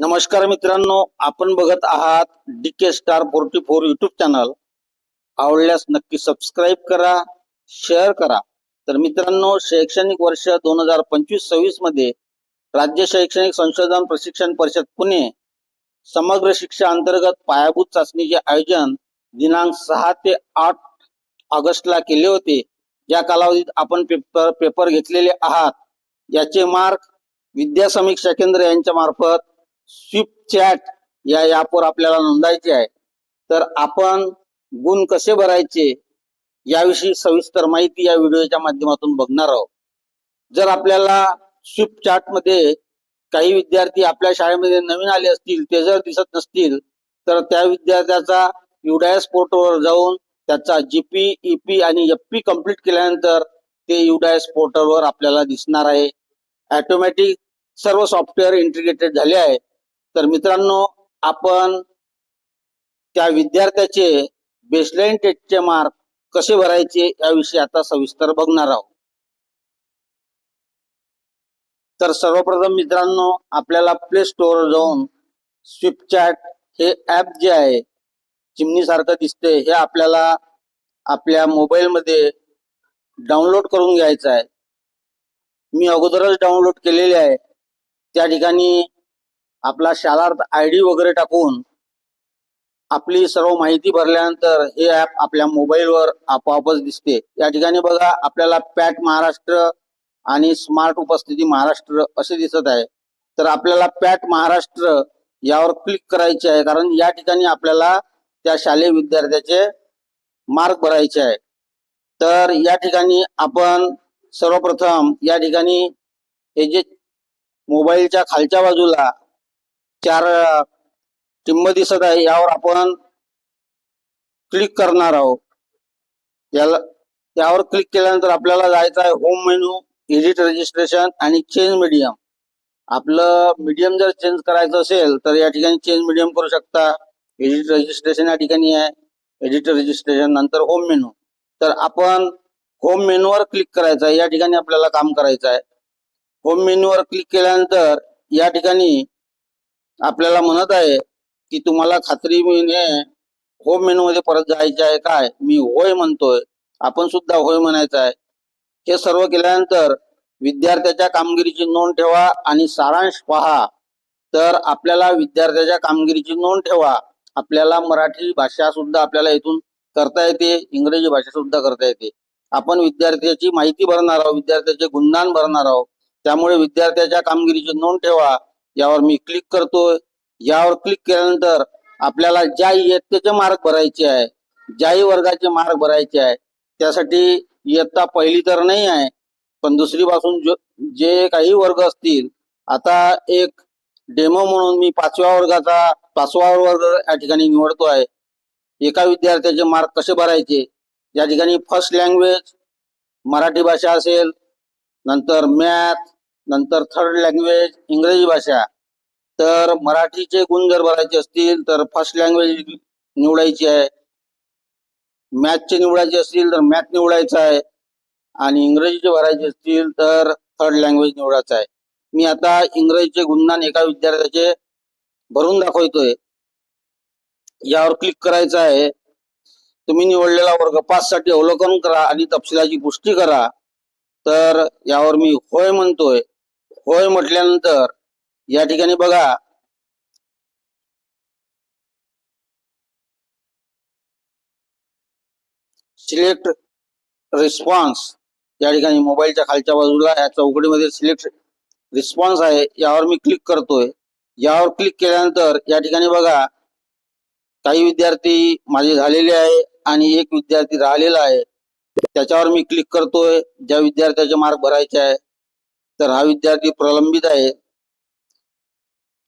नमस्कार मित्रांनो आपण बघत आहात D K star forty four YouTube channel आवडल्यास नक्की सबस्क्राईब करा शेअर करा. तर मित्रांनो शैक्षणिक वर्ष दोन हजार पंचवीस सव्वीसमध्ये राज्य शैक्षणिक संशोधन प्रशिक्षण परिषद पुणे समग्र शिक्षा अंतर्गत पायाभूत चाचणीचे आयोजन दिनांक सहा ते आठ ऑगस्टला केले होते. या कालावधीत आपण पेपर पेपर घेतलेले आहात. याचे मार्क विद्या समीक्षा केंद्र यांच्या मार्फत स्विफ्ट चॅट या ॲपवर आपल्याला नोंदायचे आहे. तर आपण गुण कसे भरायचे याविषयी सविस्तर माहिती या व्हिडिओच्या माध्यमातून बघणार आहोत. जर आपल्याला स्विफ्ट चॅटमध्ये काही विद्यार्थी आपल्या शाळेमध्ये नवीन आले असतील ते जर दिसत नसतील तर त्या विद्यार्थ्याचा युडायस पोर्टवर जाऊन त्याचा जीपी ईपी आणि एफपी कंप्लीट केल्यानंतर ते युडायस पोर्टलवर आपल्याला दिसणार आहे. ऑटोमॅटिक सर्व सॉफ्टवेअर इंटिग्रेटेड झाले आहे. तर मित्रांनो आपण त्या विद्यार्थ्याचे बेसलाईन टेस्टचे मार्क कसे भरायचे याविषयी आता सविस्तर बघणार आहोत. तर सर्वप्रथम मित्रांनो आपल्याला प्ले स्टोअर जाऊन स्विपचॅट चॅट हे ऍप जे आहे चिमणीसारखं दिसते हे आपल्याला आपल्या मोबाईलमध्ये डाउनलोड करून घ्यायचं आहे. मी अगोदरच डाउनलोड केलेले आहे. त्या ठिकाणी आपला शालार्थ आय डी वगैरे टाकून आपली सर्व माहिती भरल्यानंतर हे ऍप आपल्या मोबाईलवर आपोआपच दिसते. या ठिकाणी बघा आपल्याला पॅट महाराष्ट्र आणि स्मार्ट उपस्थिती महाराष्ट्र असे दिसत आहे. तर आपल्याला पॅट महाराष्ट्र यावर क्लिक करायचे आहे कारण या ठिकाणी आपल्याला त्या शालेय विद्यार्थ्याचे मार्क भरायचे आहे. तर या ठिकाणी आपण सर्वप्रथम या ठिकाणी हे जे मोबाईलच्या खालच्या बाजूला चार टिंब दिसत आहे. यावर आपण क्लिक करणार आहोत. याला यावर क्लिक केल्यानंतर आपल्याला जायचं आहे होम मेनू एडिट रजिस्ट्रेशन आणि चेंज मीडियम आपलं मीडियम जर चेंज करायचं असेल तर या ठिकाणी चेंज मीडियम करू शकता. एडिट रजिस्ट्रेशन या ठिकाणी आहे. एडिट रजिस्ट्रेशन नंतर होम मेनू तर आपण होम मेनूवर क्लिक करायचं आहे. या ठिकाणी आपल्याला काम करायचं आहे. होम मेनूवर क्लिक केल्यानंतर या ठिकाणी आपल्याला म्हणत आहे की तुम्हाला खात्री मिळणे होम मेनू मध्ये परत जायचे आहे काय? मी होय म्हणतोय. आपण सुद्धा होय म्हणायचं आहे. हे सर्व केल्यानंतर विद्यार्थ्याच्या कामगिरीची नोंद ठेवा आणि सारांश पहा. तर आपल्याला विद्यार्थ्याच्या कामगिरीची नोंद ठेवा. आपल्याला मराठी भाषा सुद्धा आपल्याला इथून करता येते इंग्रजी भाषा सुद्धा करता येते. आपण विद्यार्थ्याची माहिती भरणार आहोत विद्यार्थ्याचे गुणदान भरणार आहोत. त्यामुळे विद्यार्थ्याच्या कामगिरीची नोंद ठेवा. यावर मी क्लिक करतोय. यावर क्लिक केल्यानंतर आपल्याला ज्या इयत्तेचे मार्क भरायचे आहे ज्याही वर्गाचे मार्क भरायचे आहे त्यासाठी इयत्ता पहिली तर नाही आहे पण दुसरी पासून जे काही वर्ग असतील आता एक डेमो म्हणून मी पाचव्या वर्गाचा पाचवा वर्ग या ठिकाणी निवडतो आहे. एका विद्यार्थ्याचे मार्क कसे भरायचे? या ठिकाणी फर्स्ट लँग्वेज मराठी भाषा असेल नंतर मॅथ नंतर थर्ड लँग्वेज इंग्रजी भाषा. तर मराठीचे गुण जर भरायचे असतील तर फर्स्ट लँग्वेज निवडायची आहे. मॅथचे निवडायचे असतील तर मॅथ निवडायचं आहे. आणि इंग्रजीचे भरायचे असतील तर थर्ड लँग्वेज निवडायचं आहे. मी आता इंग्रजीचे गुणदान एका विद्यार्थ्याचे भरून दाखवतोय. यावर क्लिक करायचं आहे. तुम्ही निवडलेला वर्ग पाच साठी अवलोकन करा आणि तपशिलाची पुष्टी करा. तर यावर मी होय म्हणतोय. होय म्हटल्यानंतर या ठिकाणी बघा. सिलेक्ट रिस्पॉन्स या ठिकाणी मोबाईलच्या खालच्या बाजूला या चौकडीमध्ये सिलेक्ट रिस्पॉन्स आहे यावर मी क्लिक करतोय. यावर क्लिक केल्यानंतर या ठिकाणी बघा काही विद्यार्थी माझे झालेले आहे आणि एक विद्यार्थी राहिलेला आहे. त्याच्यावर मी क्लिक करतोय. ज्या विद्यार्थ्याचे मार्क भरायचे आहे तर हा विद्यार्थी प्रलंबित आहे.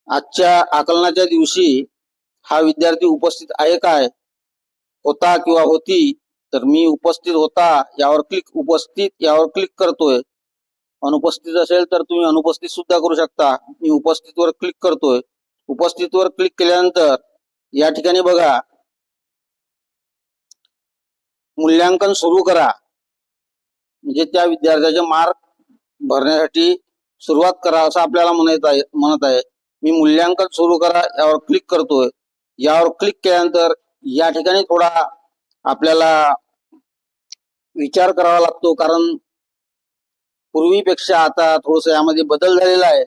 आजच्या आकलनाच्या दिवशी हा विद्यार्थी उपस्थित आहे काय? होता किंवा होती? तर मी उपस्थित होता यावर क्लिक उपस्थित यावर क्लिक करतोय. अनुपस्थित असेल तर तुम्ही अनुपस्थित सुद्धा करू शकता. मी उपस्थितवर क्लिक करतोय. उपस्थितवर क्लिक केल्यानंतर या ठिकाणी बघा. मूल्यांकन सुरू करा. म्हणजे त्या विद्यार्थ्याचे मार्क भरण्यासाठी सुरुवात करा असं आपल्याला म्हणत आहे म्हणत आहे. मी मूल्यांकन सुरू करा यावर क्लिक करतोय. यावर क्लिक केल्यानंतर या ठिकाणी थोडा आपल्याला विचार करावा लागतो कारण पूर्वीपेक्षा आता थोडस यामध्ये बदल झालेला आहे.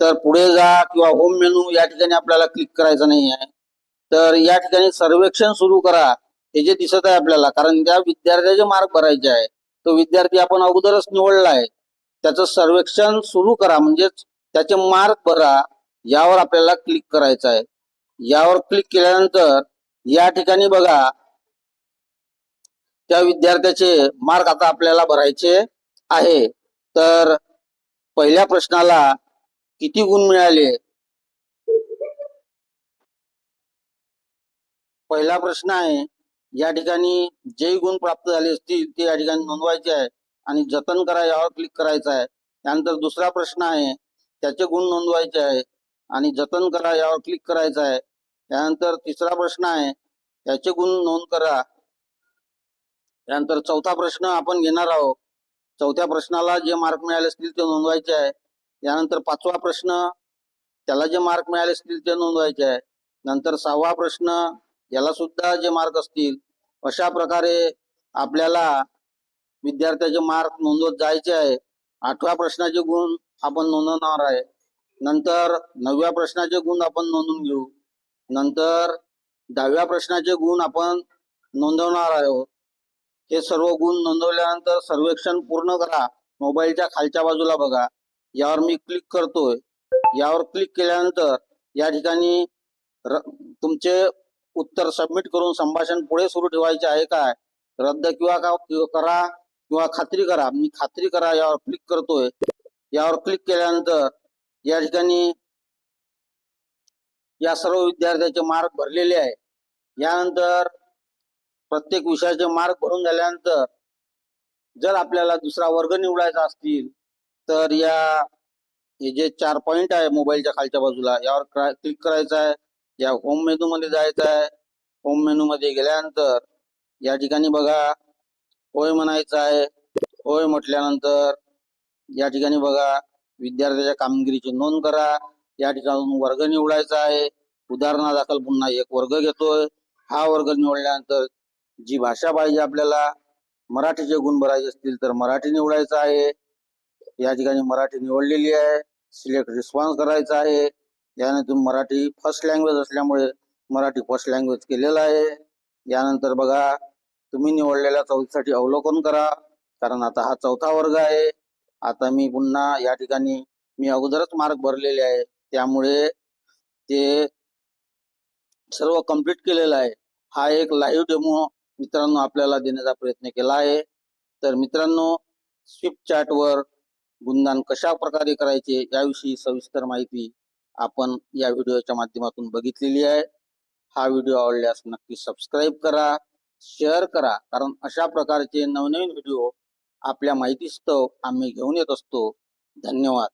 तर पुढे जा किंवा होम मेनू या ठिकाणी आपल्याला क्लिक करायचं नाही आहे तर या ठिकाणी सर्वेक्षण सुरू करा. हे जे दिसत आहे आपल्याला कारण त्या विद्यार्थ्याचे मार्क भरायचे आहे. तो विद्यार्थी आपण अगोदरच निवडला आहे. त्याचं सर्वेक्षण सुरू करा. म्हणजेच त्याचे मार्क भरा. यावर आपल्याला क्लिक करायचं आहे. यावर क्लिक केल्यानंतर या ठिकाणी बघा. त्या विद्यार्थ्याचे मार्क आता आपल्याला भरायचे आहे. तर पहिल्या प्रश्नाला किती गुण मिळाले? पहिला प्रश्न आहे या ठिकाणी जे गुण प्राप्त झाले असतील ते या ठिकाणी नोंदवायचे आहे. आणि जतन करा यावर क्लिक करायचं आहे. त्यानंतर दुसरा प्रश्न आहे त्याचे गुण नोंदवायचे आहे आणि जतन करा यावर क्लिक करायचं आहे. त्यानंतर तिसरा प्रश्न आहे त्याचे गुण नोंद करा. त्यानंतर चौथा प्रश्न आपण घेणार आहोत. चौथ्या प्रश्नाला जे मार्क मिळाले असतील ते नोंदवायचे आहे. त्यानंतर पाचवा प्रश्न त्याला जे मार्क मिळाले असतील ते नोंदवायचे आहे. नंतर सहावा प्रश्न याला सुद्धा जे मार्क असतील अशा प्रकारे आपल्याला विद्यार्थ्याचे मार्क नोंदवत जायचे आहे. आठव्या प्रश्नाचे गुण आपण नोंदवणार आहे. नंतर नवव्या प्रश्नाचे गुण आपण नोंदवून घेऊ. नंतर दहाव्या प्रश्नाचे गुण आपण नोंदवणार आहोत. हे सर्व गुण नोंदवल्यानंतर सर्वेक्षण पूर्ण करा. मोबाईलच्या खालच्या बाजूला बघा. यावर मी क्लिक करतोय. यावर क्लिक केल्यानंतर या ठिकाणी तुमचे उत्तर सबमिट करून संभाषण पुढे सुरू ठेवायचे आहे काय? रद्द किंवा का किंवा करा. किंवा खात्री करा. मी खात्री करा यावर क्लिक करतोय. यावर क्लिक केल्यानंतर या ठिकाणी या सर्व विद्यार्थ्याचे मार्क भरलेले आहे. यानंतर प्रत्येक विषयाचे मार्क भरून झाल्यानंतर जर आपल्याला दुसरा वर्ग निवडायचा असतील तर या हे जे चार पॉइंट आहे मोबाईलच्या खालच्या बाजूला यावर क्लिक करायचं आहे. या होम मेनू मध्ये जायचं आहे. होम मेनू मध्ये गेल्यानंतर या ठिकाणी बघा होय म्हणायचं आहे. होय म्हटल्यानंतर या ठिकाणी बघा विद्यार्थ्याच्या कामगिरीची नोंद करा. या ठिकाणून वर्ग निवडायचा आहे. उदाहरणादाखल पुन्हा एक वर्ग घेतोय. हा वर्ग निवडल्यानंतर जी भाषा पाहिजे आपल्याला मराठीचे गुण भरायचे असतील तर मराठी निवडायचं आहे. या ठिकाणी मराठी निवडलेली आहे. सिलेक्ट रिस्पॉन्स करायचा आहे. यानंतर मराठी फर्स्ट लँग्वेज असल्यामुळे मराठी फर्स्ट लँग्वेज केलेला आहे. यानंतर बघा तुम्ही निवडलेल्या चौथीसाठी अवलोकन करा. कारण आता हा चौथा वर्ग आहे. आता मी पुन्हा या ठिकाणी मी अगोदरच मार्क भरलेले आहे. त्यामुळे ते सर्व कंप्लीट केलेलं आहे. हा एक लाईव्ह डेमो मित्रांनो आपल्याला देण्याचा प्रयत्न केला आहे. तर मित्रांनो स्विफ्ट चॅटवर गुणदान कशा प्रकारे करायचे याविषयी सविस्तर माहिती आपण या व्हिडिओच्या माध्यमातून बघितलेली आहे. हा व्हिडिओ आवडल्यास नक्की सबस्क्राईब करा. शेअर करा. कारण अशा प्रकारचे नवनवीन व्हिडिओ आपल्या माहितीस्तव आम्ही घेऊन येत असतो. धन्यवाद.